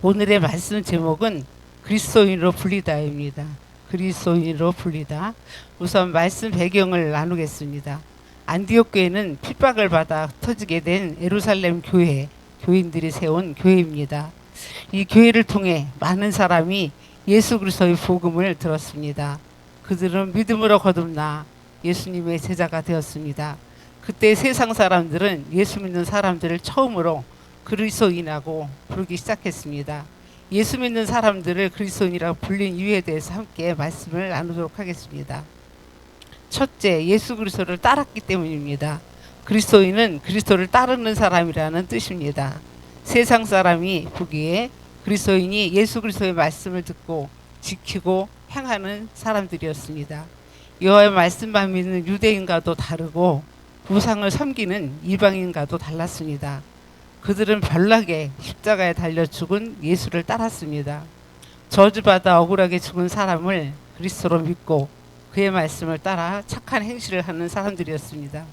오늘의 말씀 제목은 그리스도인으로 불리다입니다. 그리스도인으로 불리다. 우선 말씀 배경을 나누겠습니다. 안디옥 교회는 핍박을 받아 터지게 된 예루살렘 교회 교인들이 세운 교회입니다. 이 교회를 통해 많은 사람이 예수 그리스도의 복음을 들었습니다. 그들은 믿음으로 거듭나 예수님의 제자가 되었습니다. 그때 세상 사람들은 예수 믿는 사람들을 처음으로 그리스도인이라고 부르기 시작했습니다. 예수 믿는 사람들을 그리스도인이라고 불린 이유에 대해서 함께 말씀을 나누도록 하겠습니다. 첫째, 예수 그리스도를 따랐기 때문입니다. 그리스도인은 그리스도를 따르는 사람이라는 뜻입니다. 세상 사람이 보기에 그리스도인이 예수 그리스도의 말씀을 듣고 지키고 행하는 사람들이었습니다. 여호와의 말씀만 믿는 유대인과도 다르고 우상을 섬기는 이방인과도 달랐습니다. 그들은 별나게 십자가에 달려 죽은 예수를 따랐습니다. 저주받아 억울하게 죽은 사람을 그리스도로 믿고 그의 말씀을 따라 착한 행실을 하는 사람들이었습니다.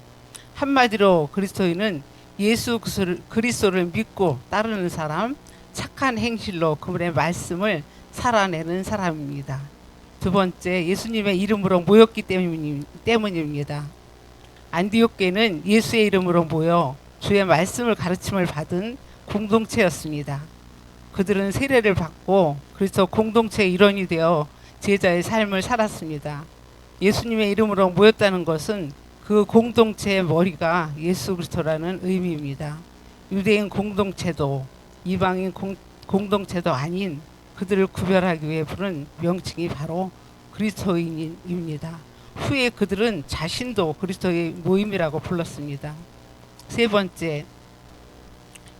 한마디로 그리스도인은 예수 그리스도를 믿고 따르는 사람, 착한 행실로 그분의 말씀을 살아내는 사람입니다. 두 번째, 예수님의 이름으로 모였기 때문입니다. 안디옥 교회는 예수의 이름으로 모여 주의 말씀을 가르침을 받은 공동체였습니다. 그들은 세례를 받고 그래서 공동체의 일원이 되어 제자의 삶을 살았습니다. 예수님의 이름으로 모였다는 것은 그 공동체의 머리가 예수 그리스도라는 의미입니다. 유대인 공동체도 이방인 공, 공동체도 아닌 그들을 구별하기 위해 부른 명칭이 바로 그리스도인입니다. 후에 그들은 자신도 그리스도의 모임이라고 불렀습니다. 세 번째,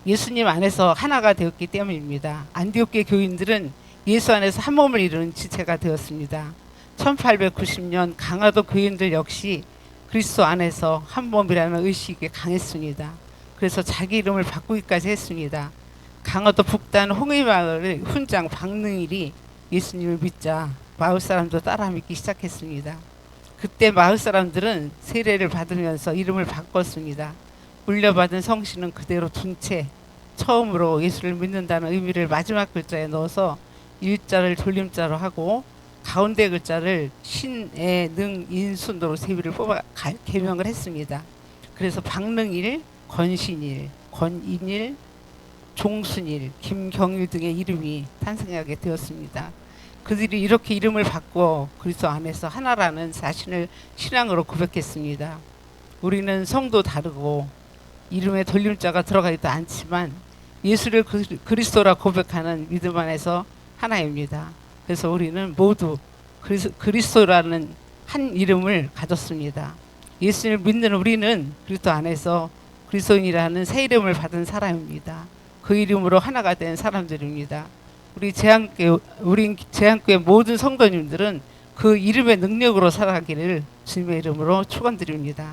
예수님 안에서 하나가 되었기 때문입니다. 안디옥계 교인들은 예수 안에서 한 몸을 이루는 지체가 되었습니다. 1890년 강화도 교인들 역시 그리스도 안에서 한 몸이라는 의식이 강했습니다. 그래서 자기 이름을 바꾸기까지 했습니다. 강화도 북단 홍의마을의 훈장 박능일이 예수님을 믿자 마을 사람도 따라 믿기 시작했습니다. 그때 마을 사람들은 세례를 받으면서 이름을 바꿨습니다. 물려받은 성신은 그대로 둔 채 처음으로 예수를 믿는다는 의미를 마지막 글자에 넣어서 일자를 돌림자로 하고 가운데 글자를 신의 능 인순도로 세비를 뽑아 개명을 했습니다. 그래서 박능일, 권신일, 권인일, 종순일, 김경일 등의 이름이 탄생하게 되었습니다. 그들이 이렇게 이름을 바꿔 그리스도 안에서 하나라는 사실을 신앙으로 고백했습니다. 우리는 성도 다르고 이름에 돌림자가 들어가지도 않지만 예수를 그리스도라 고백하는 믿음 안에서 하나입니다. 그래서 우리는 모두 그리스도라는 한 이름을 가졌습니다. 예수를 믿는 우리는 그리스도 안에서 그리스도인이라는 새 이름을 받은 사람입니다. 그 이름으로 하나가 된 사람들입니다. 우리 제한교회 우리 제한교회 모든 성도님들은 그 이름의 능력으로 살아가기를 주님의 이름으로 축원드립니다.